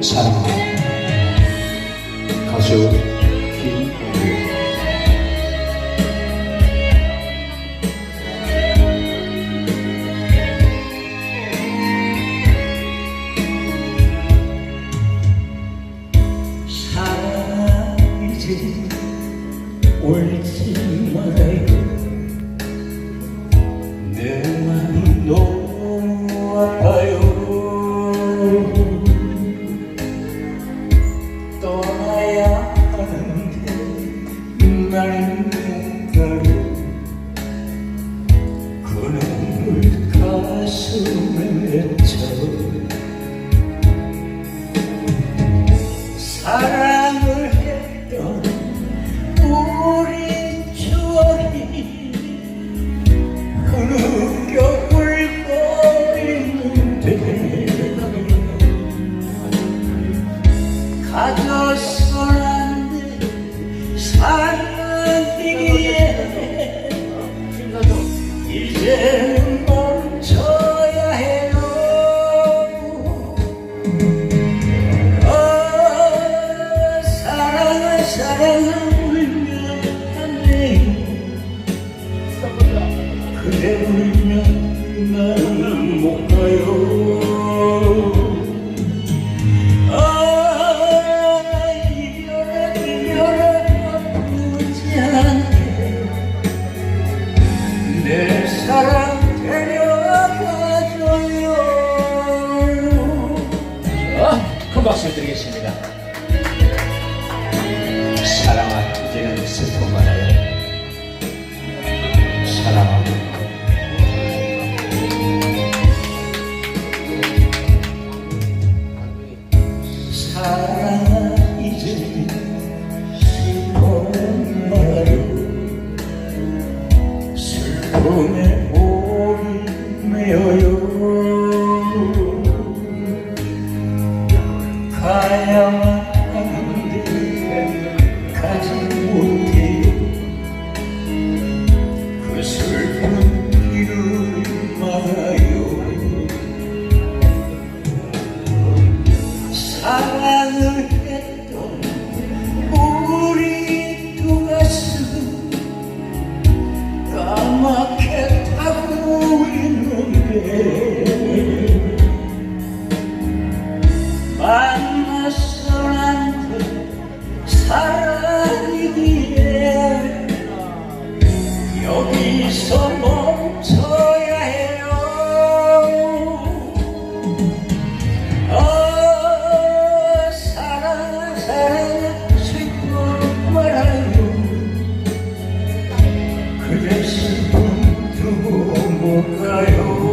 사랑 가수 이제 울지 말아요. 내 마음 너무 아파요 running 박수 드리겠습니다. 사랑아 이제는 슬픔 말아요. 사랑아 사랑아 이제 슬픔 말아요. 슬픔에 목이 메어요 가야 사랑이기에 여기서 멈춰야 해요. 어 사랑 사랑 슬픔 말아요. 그대 슬픔 두고 못 가요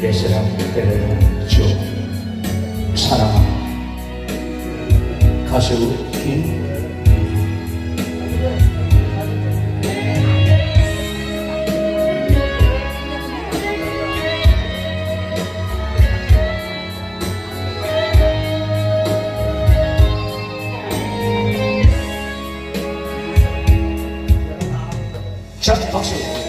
내 사랑 데려줘 사랑아 가수 김 자, 박수.